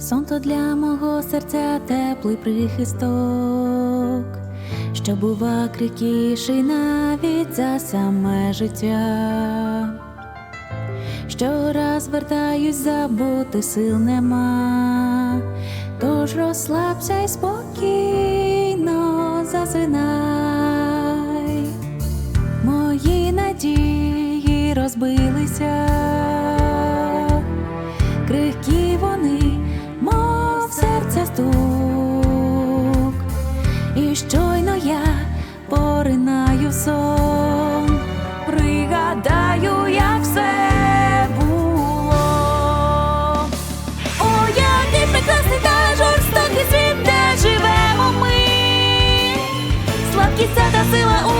Сон то для мого серця теплий прихисток, що бува крикіший навіть за саме життя. Щораз вертаюсь, забути сил нема, тож розслабся й спокійно засинай. Мої надії розбилися, щойно я поринаю сон, пригадаю, як все було. О, який прекрасний та жорстокий світ, де живемо ми, слабкість та сила у.